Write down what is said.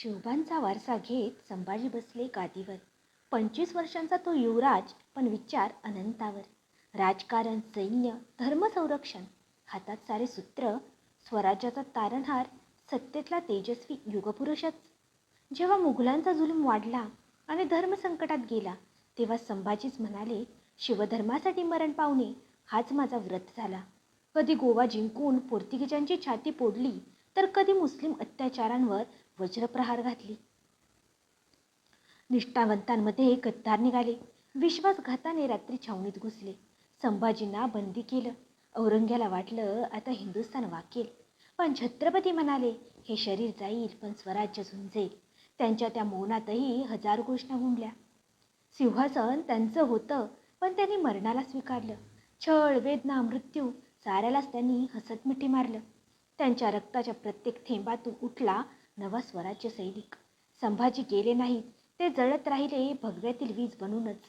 शिवबांचा वारसा घेत संभाजी बसले गादीवर. पंचवीस वर्षांचा तो युवराज पण विचार अनंतावर. राजकारण सैन्य धर्मसंरक्षण हातात सारे सूत्र स्वराज्याचा तारणहार सत्तेतला तेजस्वी युगपुरुषच. जेव्हा मुघलांचा जुलूम वाढला आणि धर्मसंकटात गेला तेव्हा संभाजीच म्हणाले शिवधर्मासाठी मरण पावणे हाच माझा व्रत झाला. कधी गोवा जिंकून पोर्तुगीजांची छाती पोडली तर कधी मुस्लिम अत्याचारांवर वज्रप्रहार घातली? निष्ठावंतांमध्ये गद्दार निघाले. विश्वासघाताने रात्री छावणीत घुसले. संभाजींना बंदी केलं. औरंग्याला वाटलं आता हिंदुस्थान वाकेल. पण छत्रपती म्हणाले हे शरीर जाईल पण स्वराज्य झुंजेल. त्यांच्या त्या मौनातही हजार घोषणा घुमल्या सिंहासन त्यांचं होतं पण त्यांनी मरणाला स्वीकारलं. छळ वेदना मृत्यू साऱ्यालाच त्यांनी हसत मिठी मारलं. त्यांच्या रक्ताच्या प्रत्येक थेंबातून उठला नवा स्वराज्य सैनिक. संभाजी गेले नाहीत. ते जळत राहिले भगव्यातील वीज बनूनच.